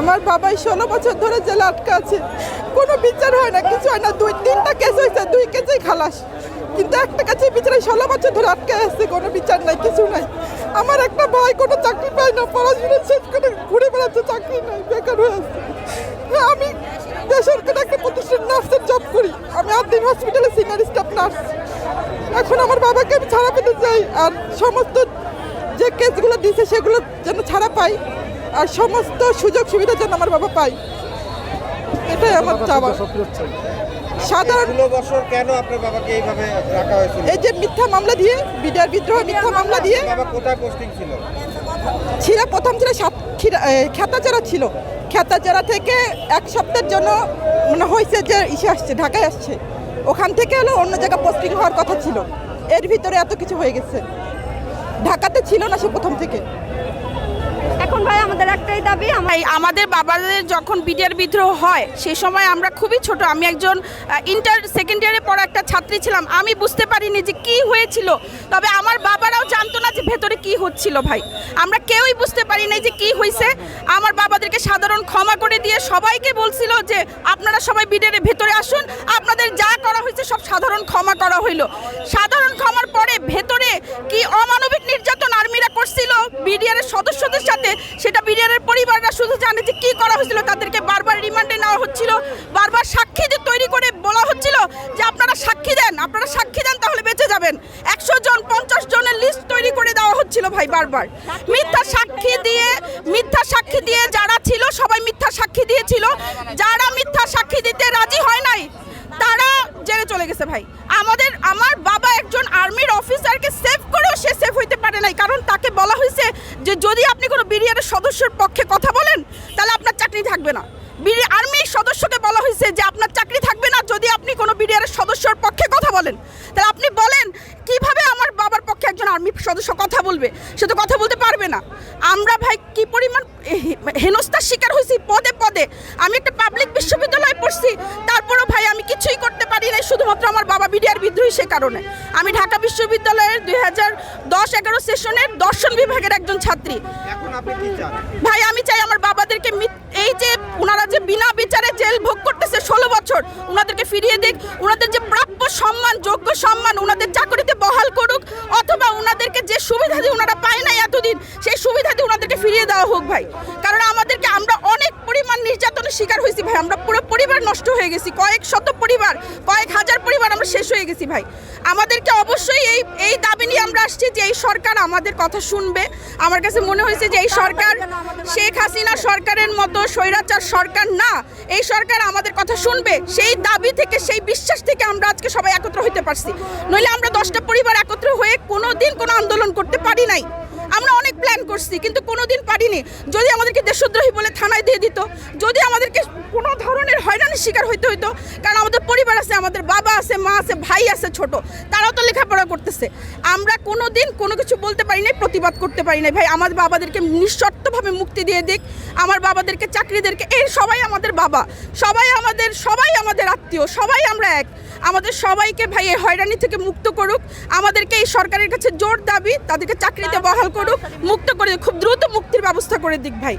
আমার বাবাই ষোলো বছর ধরে জেলে আটকা আছে। কোনো বিচার হয় না কিছু হয় না। দুই তিনটা কেস হয়েছে দুই কেসেই খালাস। কিন্তু একটা কাছে বিচারে ষোলো বছর ধরে আটকে আছে কোনো বিচার নাই কিছু নাই। আমার একটা ভাই কোনো চাকরি পায় না পড়াশোনা শেষ করে ঘুরে বেড়াচ্ছে চাকরি নাই বেকার হয়ে হ্যাঁ, আমি বেসরকারি একটা প্রতিষ্ঠান নার্সের জব করি। আমি আদিন হসপিটালে সিনিয়র স্টাফ নার্স এখন আমার বাবাকে আমি ছাড়া পেতে চাই আর সমস্ত যে কেসগুলো দিয়েছে সেগুলো যেন ছাড়া পাই আর সমস্ত সুযোগ সুবিধা যেন আমার বাবা পাই। এটাই আমার চাওয়া। সাধারণ বছর কেন আপনার বাবাকে এইভাবে রাখা হয়েছিল? এই যে মিথ্যা মামলা দিয়ে বিডিআর বিদ্রোহ মিথ্যা মামলা দিয়ে বাবা কোথায় পোস্টিং ছিল? ছিল প্রথম ছিল খেতাচারা ছিল। খেতাচারা থেকে এক সপ্তাহের জন্য মানে হয়েছে যে ইসে আসছে ঢাকায় আসছে। ওখান থেকে হলো অন্য জায়গায় পোস্টিং হওয়ার কথা ছিল। এর ভিতরে এত কিছু হয়ে গেছে। ঢাকাতে ছিল না সে প্রথম থেকে। এখন ভাই আমাদের একটাই দাবি আমাদের বাবাদের যখন বিডিআর বিদ্রোহ হয় সে সময় আমরা খুবই ছোট। আমি একজন ইন্টার সেকেন্ড ইয়ারে পড়া একটা ছাত্রী ছিলাম। আমি বুঝতে পারিনি যে কি হয়েছিল। তবে আমার বাবারাও জানতো না যে ভেতরে কি হচ্ছিল ভাই। আমরা কেউই বুঝতে পারি নাই যে কি হয়েছে আমার বাবাদেরকে সাধারণ ক্ষমা করে দিয়ে সবাইকে বলছিল যে আপনারা সবাই বিডিআর ভেতরে আসুন। আপনাদের যা করা হয়েছে সব সাধারণ ক্ষমা করা হইল। সাধারণ ক্ষমার পরে ভেতরে কি অমানবিক নির্যাতন আর্মিরা করছিল? বিডিআর এর সদস্যদের সাথে? সেটা বিডিআর এর পরিবাররা শুধু জানে যে কি করা হয়েছিল, তাদেরকে বারবার রিমান্ডে নেওয়া হচ্ছিল, বারবার সাক্ষী যে তৈরি করে বলা হচ্ছিল যে আপনারা সাক্ষী দেন, আপনারা সাক্ষী দেন তাহলে বেঁচে যাবেন। একশো জন, পঞ্চাশ জনের লিস্ট তৈরি করে দেওয়া হচ্ছিল ভাই বারবার। মিথ্যা সাক্ষী দিয়ে, মিথ্যা সাক্ষী দিয়ে যারা ছিল, সবাই মিথ্যা সাক্ষী দিয়েছিল। যারা মিথ্যা সাক্ষী দিতে রাজি হয় নাই তারা জেলে চলে গেছে ভাই। আমাদের, আমার বাবা একজন আর্মির অফিসারকে সেভ করেও সে সেভ হইতে পারে নাই। কারণ তাকে বলা হয়েছে যে, যদি আপনি কোনো বিডিআর সদস্যর পক্ষে কথা বলেন, তাহলে আপনার চাকরি থাকবে না। বিডি, আর্মির সদস্যকে বলা হয়েছে যে, আপনার চাকরি থাকবে না যদি আপনি কোনো বিডিআর সদস্যর পক্ষে কথা বলেন। তাহলে আপনি বলেন, কীভাবে আমার বাবার পক্ষে একজন আর্মি সদস্য কথা বলবে? সে তো কথা বলতে পারবে না। আমরা ভাই কি পরিমাণ হেনস্থার শিকার হয়েছি? পদে পদে। আমি একটা পাবলিক বিশ্ববিদ্যালয়ে পড়ছি, তারপরও ভাই আমি নাই শুধুমাত্র আমার বাবা বিডিআর বিদ্রোহী সে কারণে। আমি ঢাকা বিশ্ববিদ্যালয়ের দুই হাজার দশ এগারো সেশনের দর্শন বিভাগের একজন ছাত্রী। ভাই আমি চাই আমার বাবাদেরকে এই যে ওনারা যে বিনা বিচারে জেল ভোগ করতেছে ষোলো বছর ওনাদেরকে ফিরিয়ে দিক। ওনাদের যে প্রাপ্য সম্মান যোগ্য সম্মান ওনাদের চাকরিতে বহাল করুক অথবা ওনাদেরকে যে সুবিধা দিয়ে ওনারা পায় নাই এতদিন সেই সুবিধা দিয়ে ওনাদেরকে ফিরিয়ে দেওয়া হোক ভাই। কারণ আমাদেরকে আমরা অনেক পরিমাণ নির্যাতনের শিকার হয়েছি ভাই। আমরা পুরো পরিবার নষ্ট হয়ে গেছি। কয়েক শত পরিবার কয়েক হাজার পরিবার আমরা শেষ হয়ে গেছি ভাই। আমাদেরকে অবশ্যই এই এই দাবি নিয়ে আমরা আসছি যে এই সরকার আমাদের কথা শুনবে। আমার কাছে মনে হয়েছে যে এই সরকার শেখ হাসিনা সরকারের মতো স্বৈরাচার সরকার না। এই সরকার আমাদের কথা শুনবে। সেই দাবি থেকে সেই বিশ্বাস থেকে আমরা আজকে সবাই একত্র হইতে পারছি। নইলে আমরা দশটা পরিবার একত্র হয়ে কোনো দিন কোনো আন্দোলন করতে পারি নাই। আমরা অনেক প্ল্যান করছি কিন্তু কোনোদিন পারিনি। যদি আমাদেরকে দেশদ্রোহী বলে থানায় দিয়ে দিত যদি হয়রানির শিকার হইতে হইতো। কারণ আমাদের পরিবার আছে, আমাদের বাবা আছে, মা আছে, ভাই আছে ছোট। তারাও তো লেখাপড়া করতেছে। আমরা কোনো দিন কোনো কিছু বলতে পারি নাই, প্রতিবাদ করতে পারি নাই। ভাই, আমার বাবাদেরকে নিঃশর্তভাবে মুক্তি দিয়ে দিক। আমার বাবাদেরকে, চাকরিদেরকে, এই সবাই আমাদের বাবা। সবাই আমাদের সবাই আমাদের আত্মীয়, সবাই আমরা এক। আমাদের সবাইকে ভাই, এই হয়রানি থেকে মুক্ত করুক। আমাদেরকে এই সরকারের কাছে জোর দাবি, তাদেরকে চাকরিতে বহাল করুক। মুক্ত করে। খুব দ্রুত মুক্তির ব্যবস্থা করে দিক ভাই।